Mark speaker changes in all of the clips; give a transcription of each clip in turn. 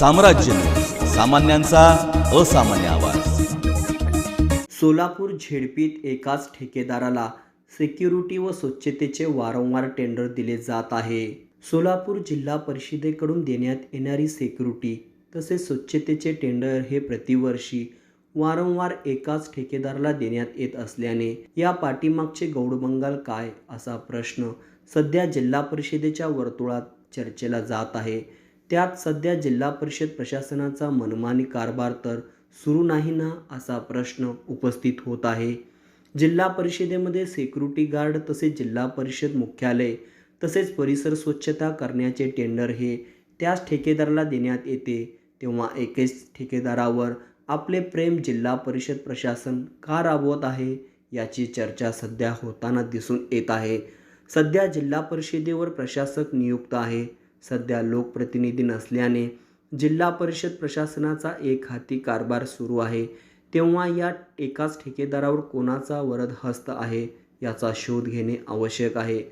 Speaker 1: साम्राज्य. सामान्यांचा असामान्य आवाज.
Speaker 2: सोलापूर झेडपीत एकाच ठेकेदाराला सिक्युरिटी व स्वच्छतेचे वारंवार टेंडर दिले जात आहे. सोलापूर जिल्हा परिषदेकडून देण्यात येणारी सिक्युरिटी तसेच स्वच्छतेचे टेंडर हे प्रतिवर्षी वारंवार एकाच ठेकेदाराला देण्यात येत असल्याने या पाठीमागचे गौडबंगाल काय असा प्रश्न सध्या जिल्हा परिषदेच्या वर्तुळात चर्चेला जात आहे. त्यात सध्या जिल्हा परिषद प्रशासनाचा मनमानी कारभार तर सुरू नाही ना असा प्रश्न उपस्थित होत आहे. जिल्हा परिषदेमध्ये सिक्युरिटी गार्ड तसेच जिल्हा परिषद मुख्यालय तसेच परिसर स्वच्छता करण्याचे टेंडर हे त्याच ठेकेदाराला देण्यात येते. तेव्हा एकेच ठेकेदारावर आपले प्रेम जिल्हा परिषद प्रशासन का राबवत आहे याची चर्चा सध्या होताना दिसून येत आहे. सध्या जिल्हा परिषदेवर प्रशासक नियुक्त आहे. सध्या लोकप्रतिनिधी नसल्याने जिल्हा परिषद प्रशासनाचा एक हाती कारभार सुरू आहे. तेव्हा या एकाच ठेकेदारावर कोणाचा वरद हस्त आहे याचा शोध घेणे आवश्यक आहे.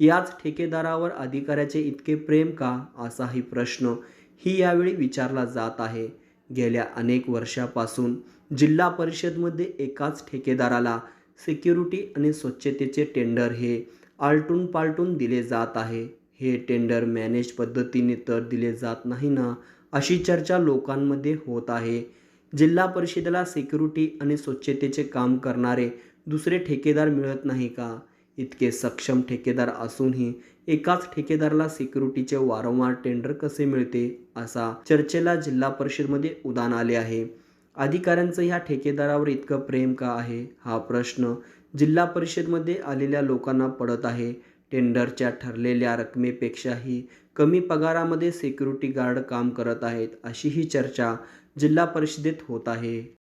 Speaker 2: याच ठेकेदारावर अधिकाऱ्याचे इतके प्रेम का? असाही प्रश्न ही यावेळी विचारला जात आहे. गेल्या अनेक वर्षापासून जिल्हा परिषदमध्ये एकाच ठेकेदाराला सिक्युरिटी आणि स्वच्छतेचे टेंडर हे आलटून पालटून दिले जात आहे. हे टेंडर मॅनेज पद्धतीने तर दिले जात नाही ना अशी चर्चा लोकांमध्ये होत आहे. जिल्हा परिषदेला सिक्युरिटी आणि स्वच्छतेचे काम करणारे दुसरे ठेकेदार मिळत नाही का? इतके सक्षम ठेकेदार असूनही एकाच ठेकेदाराला सिक्युरिटीचे वारंवार टेंडर कसे मिळते असा चर्चेला जिल्हा परिषदमध्ये उदान आले आहे. अधिकाऱ्यांचं ह्या ठेकेदारावर इतकं प्रेम का आहे? हा प्रश्न जिल्हा परिषदमध्ये आलेल्या लोकांना पडत आहे. टेंडरच्या ठरलेल्या रकमेपेक्षाही कमी पगारामध्ये सिक्युरिटी गार्ड काम करत आहेत अशी ही चर्चा जिल्हा परिषदेत होत आहे.